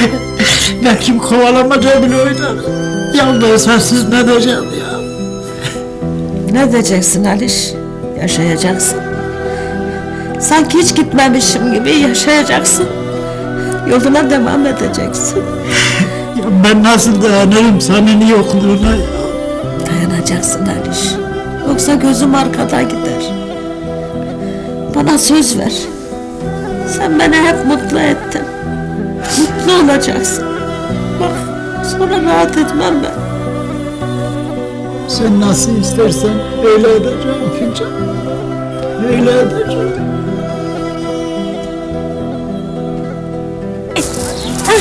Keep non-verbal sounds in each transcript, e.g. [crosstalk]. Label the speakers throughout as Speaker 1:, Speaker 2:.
Speaker 1: [laughs] ne kim kovalamaca bile oynar. Yalnız sensiz ne diyeceğim ya.
Speaker 2: Ne diyeceksin Aliş? Yaşayacaksın. Sanki hiç gitmemişim gibi yaşayacaksın. Yoluna devam edeceksin. [laughs]
Speaker 1: ya ben nasıl dayanırım senin yokluğuna ya.
Speaker 2: Dayanacaksın Aliş. Yoksa gözüm arkada gider. Bana söz ver. Sen beni hep mutlu ettin. Mutlu olacaksın. Bak sonra rahat etmem ben.
Speaker 1: Sen nasıl istersen öyle edeceğim Fincan. Öyle edeceğim.
Speaker 3: Hah,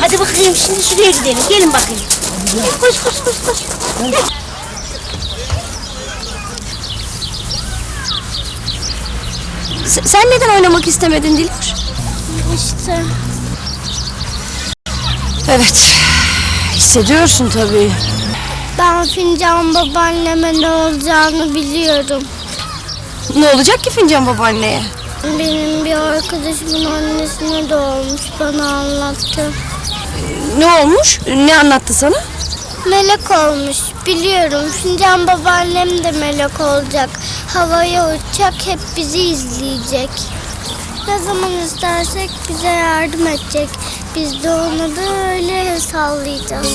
Speaker 3: Hadi bakayım şimdi şuraya gidelim. Gelin bakayım. Koş koş koş koş.
Speaker 4: S- Sen neden oynamak istemedin Dilber?
Speaker 3: İşte.
Speaker 4: Evet. Hissediyorsun tabii.
Speaker 3: Ben fincan babaanneme ne olacağını biliyorum.
Speaker 4: Ne olacak ki fincan babaanneye?
Speaker 3: Benim bir arkadaşımın annesine de olmuş bana anlattı.
Speaker 4: Ne olmuş? Ne anlattı sana?
Speaker 3: Melek olmuş biliyorum. Fincan babaannem de melek olacak. Havaya uçacak hep bizi izleyecek. Ne zaman istersek bize yardım edecek. Biz de ona böyle sallayacağız.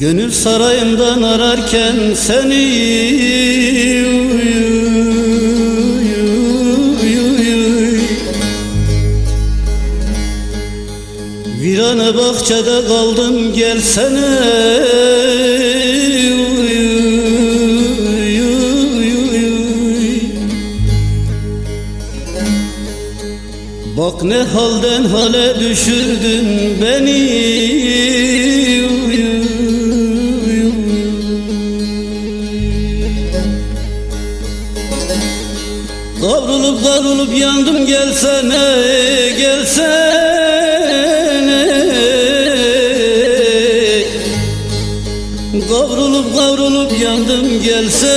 Speaker 5: Gönül sarayımdan ararken seni uy, Virane bahçede kaldım gelsene. Bak ne halden hale düşürdün beni. Kavrulup kavrulup yandım gelsene gelsene yandım gelsene.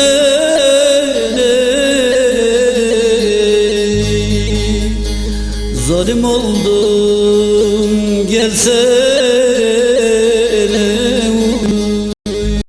Speaker 5: Zalim oldum gelsene